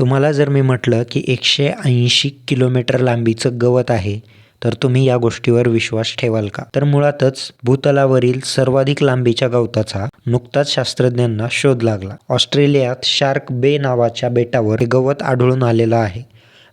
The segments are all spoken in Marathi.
तुम्हाला जर मी म्हटलं की एकशे ऐंशी किलोमीटर लांबीचं गवत आहे तर तुम्ही या गोष्टीवर विश्वास ठेवाल का? तर मुळातच भूतलावरील सर्वाधिक लांबीच्या गवताचा नुकताच शास्त्रज्ञांना शोध लागला. ऑस्ट्रेलियात शार्क बे नावाच्या बेटावर हे गवत आढळून आलेलं आहे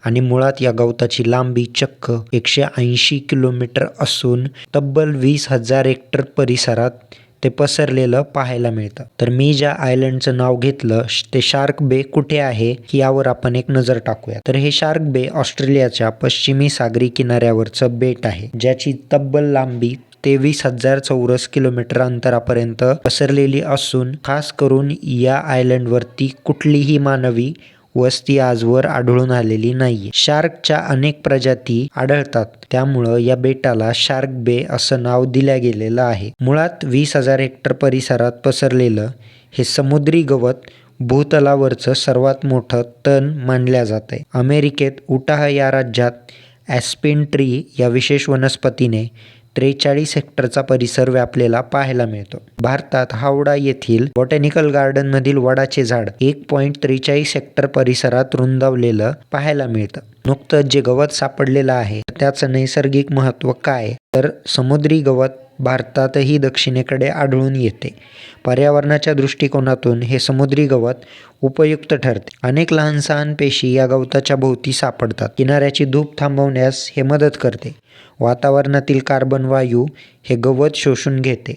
आणि मुळात या गवताची लांबी चक्क एकशे ऐंशी किलोमीटर असून तब्बल वीस हजार हेक्टर परिसरात ते पसरलेलं पाहायला मिळतं. तर मी ज्या आयलंडचं नाव घेतलं ते शार्क बे कुठे आहे यावर आपण एक नजर टाकूया. तर हे शार्क बे ऑस्ट्रेलियाच्या पश्चिमी सागरी किनाऱ्यावरचं बेट आहे ज्याची तब्बल लांबी तेवीस हजार चौरस किलोमीटर अंतरापर्यंत पसरलेली असून खास करून या आयलंडवरती कुठलीही मानवी वस्ती आजवर आढळून आलेली नाहीये. शार्कच्या अनेक प्रजाती आढळतात. त्यामुळं या बेटाला शार्क बे असं नाव दिल्या गेलेलं आहे. मुळात वीस हजार हेक्टर परिसरात पसरलेलं हे समुद्री गवत भूतलावरचं सर्वात मोठं तण मानल्या जात आहे अमेरिकेत उटाह या राज्यात ॲस्पेन ट्री या विशेष वनस्पतीने त्रेचाळीस हेक्टरचा परिसर व्यापलेला पाहायला मिळतो. भारतात हावडा येथील बॉटॅनिकल गार्डन मधील वडाचे झाड एक पॉईंट त्रेचाळीस हेक्टर परिसरात रुंदावलेलं पाहायला मिळतं. नुकतंच जे गवत सापडलेलं आहे त्याचं नैसर्गिक महत्त्व काय? तर समुद्री गवत भारतातही दक्षिणेकडे आढळून येते. पर्यावरणाच्या दृष्टिकोनातून हे समुद्री गवत उपयुक्त ठरते. अनेक लहान सहान पेशी या गवताच्या भोवती सापडतात. किनाऱ्याची धूप थांबवण्यास हे मदत करते. वातावरणातील कार्बन वायू हे गवत शोषून घेते.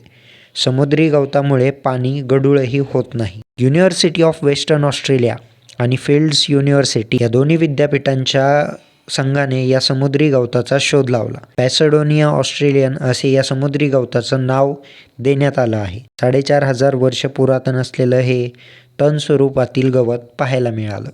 समुद्री गवतामुळे पाणी गढूळही होत नाही. युनिव्हर्सिटी ऑफ वेस्टर्न ऑस्ट्रेलिया आणि फिल्ड्स युनिव्हर्सिटी या दोन्ही विद्यापीठांच्या संघाने या समुद्री गवताचा शोध लावला. पॅसडोनिया ऑस्ट्रेलियन असे या समुद्री गवताचं नाव देण्यात आलं आहे. साडेचार हजार वर्ष पुरातन असलेलं हे तण स्वरूपातील गवत पाहायला मिळालं.